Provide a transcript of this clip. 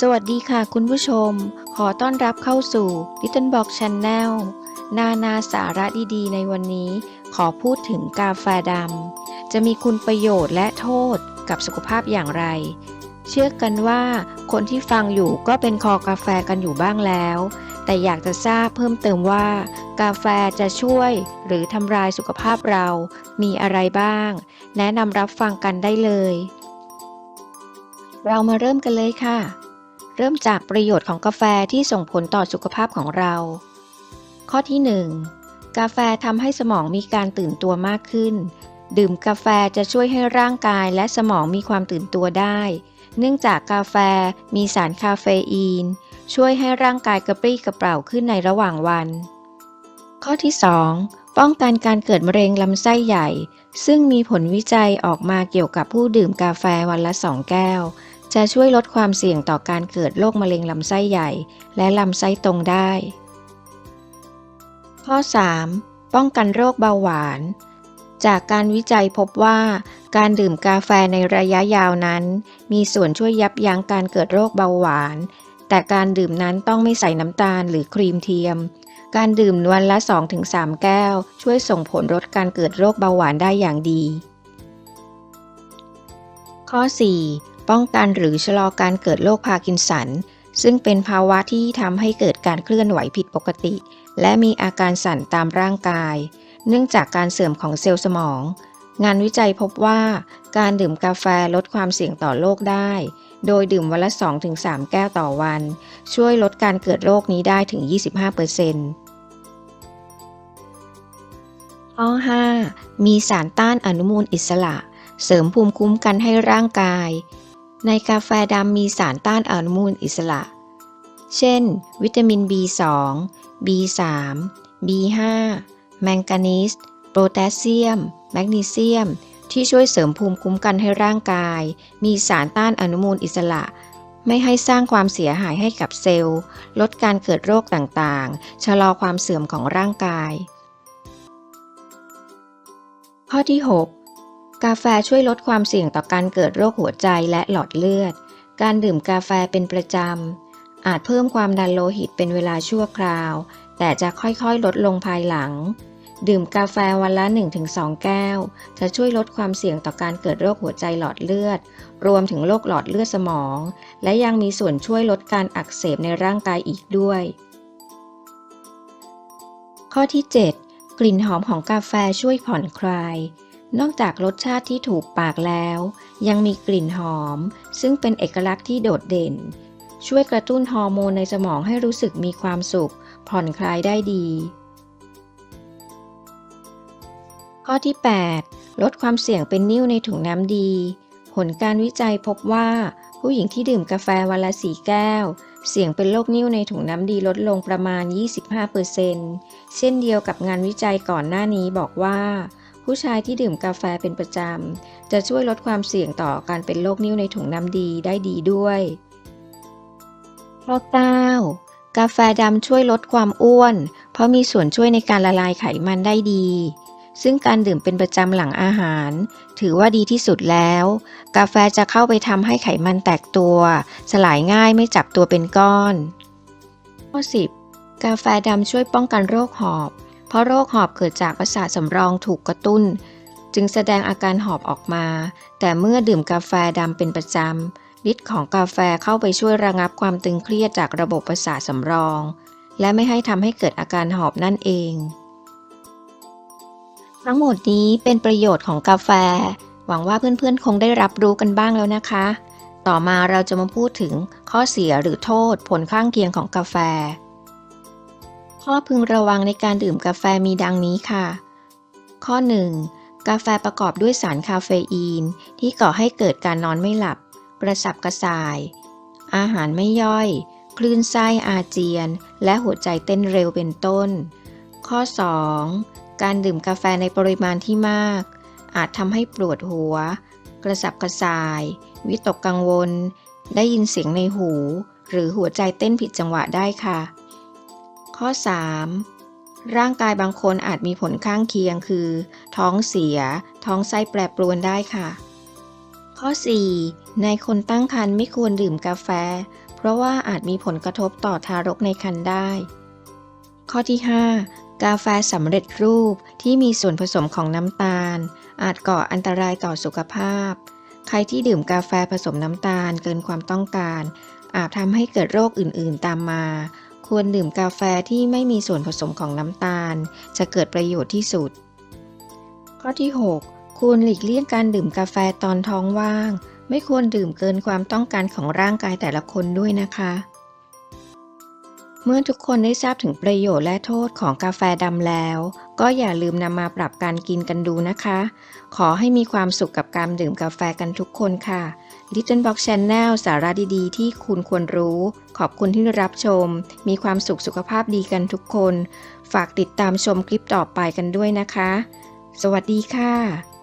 สวัสดีค่ะคุณผู้ชม ขอต้อนรับเข้าสู่ Little Box Channel นานาสาระดีๆ ในวันนี้ ขอพูดถึงกาแฟดำ จะมีคุณประโยชน์และโทษกับสุขภาพอย่างไร เชื่อกันว่าคนที่ฟังอยู่ก็เป็นคอกาแฟกันอยู่บ้างแล้ว แต่อยากจะทราบเพิ่มเติมว่า กาแฟจะช่วยหรือทำลายสุขภาพเรา มีอะไรบ้าง แนะนำรับฟังกันได้เลย เรามาเริ่มกันเลยค่ะ เริ่มจากประโยชน์ของกาแฟที่ส่งผลต่อสุขภาพของเรา ข้อที่ 1 กาแฟทำให้สมองมีการตื่นตัวมากขึ้น ดื่มกาแฟจะช่วยให้ร่างกายและสมองมีความตื่นตัวได้ เนื่องจากกาแฟมีสารคาเฟอีน ช่วยให้ร่างกายกระปรี้กระเปร่าขึ้นในระหว่างวัน ข้อที่ 2 ป้องกันการเกิดมะเร็งลำไส้ใหญ่ ซึ่งมีผลวิจัยออกมาเกี่ยวกับผู้ดื่มกาแฟวันละ 2 แก้ว จะช่วยลดความเสี่ยงต่อการเกิดโรคมะเร็งลำไส้ใหญ่ และลำไส้ตรงได้ ข้อ 3. ป้องกันโรคเบาหวาน จากการวิจัยพบว่าการดื่มกาแฟในระยะยาวนั้น มีส่วนช่วยยับยั้งการเกิดโรคเบาหวาน แต่การดื่มนั้นต้องไม่ใส่น้ำตาลหรือครีมเทียม การดื่มวันละ 2-3 แก้ว ช่วยส่งผลลดการเกิดโรคเบาหวานได้อย่างดี ข้อ 4. ป้องกันหรือชะลอการเกิดโรคพาร์กินสัน ซึ่งเป็นภาวะที่ทำให้เกิดการเคลื่อนไหวผิดปกติ และมีอาการสั่นตามร่างกาย เนื่องจากการเสื่อมของเซลล์สมอง งานวิจัยพบว่าการดื่มกาแฟลดความเสี่ยงต่อโรคได้ โดยดื่มวันละ 2-3 แก้วต่อวัน ช่วยลดการเกิดโรคนี้ได้ถึง 25%ข้อ 5. มีสารต้านอนุมูลอิสระ เสริมภูมิคุ้มกันให้ร่างกาย ในกาแฟดำมีสารต้านอนุมูลอิสระ เช่น วิตามิน B2 B3 B5 แมงกานีสโพแทสเซียม แมกนีเซียม ที่ช่วยเสริมภูมิคุ้มกันให้ร่างกาย มีสารต้านอนุมูลอิสระ ไม่ให้สร้างความเสียหายให้กับเซลล์ ลดการเกิดโรคต่างๆ ชะลอความเสื่อมของร่างกาย ข้อที่ 6 กาแฟช่วยลดความเสี่ยงต่อการเกิดโรคหัวใจและหลอดเลือด การดื่มกาแฟเป็นประจำ อาจเพิ่มความดันโลหิตเป็นเวลาชั่วคราว แต่จะค่อยๆ ลดลงภายหลัง ดื่มกาแฟวันละ 1-2 แก้ว จะช่วยลดความเสี่ยงต่อการเกิดโรคหัวใจหลอดเลือด รวมถึงโรคหลอดเลือดสมอง และยังมีส่วนช่วยลดการอักเสบในร่างกายอีกด้วย ข้อที่ 7 กลิ่นหอมของกาแฟช่วยผ่อนคลาย นอกจากรสชาติที่ถูกปากแล้ว ยังมีกลิ่นหอม ซึ่งเป็นเอกลักษณ์ที่โดดเด่น ช่วยกระตุ้นฮอร์โมนในสมองให้รู้สึกมีความสุข ผ่อนคลายได้ดี ข้อที่ 8 ลดความเสี่ยงเป็นนิ่วในถุงน้ำดี ผลการวิจัยพบว่า ผู้หญิงที่ดื่มกาแฟวันละสีแก้ว เสี่ยงเป็นโรคนิ่วในถุงน้ำดีลดลงประมาณ 25%เช่นเดียวกับงานวิจัยก่อนหน้านี้บอกว่า ผู้ชายที่ดื่มกาแฟเป็นประจำ จะช่วยลดความเสี่ยงต่อการเป็นโรคนิ่วในถุงน้ำดีได้ดีด้วยข้อ9กาแฟดำช่วยลดความอ้วน เพราะมีส่วนช่วยในการละลายไขมันได้ดี ซึ่งการดื่มเป็นประจำหลังอาหาร ถือว่าดีที่สุดแล้ว กาแฟจะเข้าไปทำให้ไขมันแตกตัว สลายง่ายไม่จับตัวเป็นก้อนข้อ10กาแฟดำช่วยป้องกันโรคหอบ เพราะโรคหอบเกิดจากประสาทสำรองถูกกระตุ้น จึงแสดงอาการหอบออกมา แต่เมื่อดื่มกาแฟดำเป็นประจำฤทธิ์ของกาแฟเข้าไปช่วยระงับความตึงเครียดจากระบบประสาทสำรอง และไม่ให้ทำให้เกิดอาการหอบนั่นเอง ทั้งหมดนี้เป็นประโยชน์ของกาแฟ หวังว่าเพื่อนๆ คงได้รับรู้กันบ้างแล้วนะคะ ต่อมาเราจะมาพูดถึงข้อเสียหรือโทษผลข้างเคียงของกาแฟ ข้อพึงระวังในการดื่มกาแฟมีดังนี้ค่ะ ข้อ 1. กาแฟประกอบด้วยสารคาเฟอีน ที่ก่อให้เกิดการนอนไม่หลับ กระสับกระส่าย อาหารไม่ย่อย คลื่นไส้อาเจียน และหัวใจเต้นเร็วเป็นต้น ข้อ 2. การดื่มกาแฟในปริมาณที่มาก อาจทำให้ปวดหัว กระสับกระส่าย วิตกกังวล ได้ยินเสียงในหู หรือหัวใจเต้นผิดจังหวะได้ค่ะ ข้อ 3. ร่างกายบางคนอาจมีผลข้างเคียงคือ ท้องเสีย ท้องไส้แปรปรวนได้ค่ะ ข้อ 4. ในคนตั้งครรภ์ไม่ควรดื่มกาแฟ เพราะว่าอาจมีผลกระทบต่อทารกในครรภ์ได้ ข้อที่ 5. กาแฟสำเร็จรูปที่มีส่วนผสมของน้ำตาล อาจก่ออันตรายต่อสุขภาพ ใครที่ดื่มกาแฟผสมน้ำตาลเกินความต้องการ อาจทำให้เกิดโรคอื่น ๆ ตามมา ควรดื่มกาแฟที่ไม่มีส่วนผสมของน้ำตาล จะเกิดประโยชน์ที่สุด ข้อที่ 6 ควรหลีกเลี่ยงการดื่มกาแฟตอนท้องว่าง ไม่ควรดื่มเกินความต้องการของร่างกายแต่ละคนด้วยนะคะ เมื่อทุกคนได้ทราบถึงประโยชน์และโทษของกาแฟดำแล้ว ก็อย่าลืมนำมาปรับการกินกันดูนะคะ ขอให้มีความสุขกับการดื่มกาแฟกันทุกคนค่ะ Little Box Channel สาระดีๆ ที่คุณควรรู้ ขอบคุณที่รับชม มีความสุขสุขภาพดีกันทุกคน ฝากติดตามชมคลิปต่อไปกันด้วยนะคะ สวัสดีค่ะ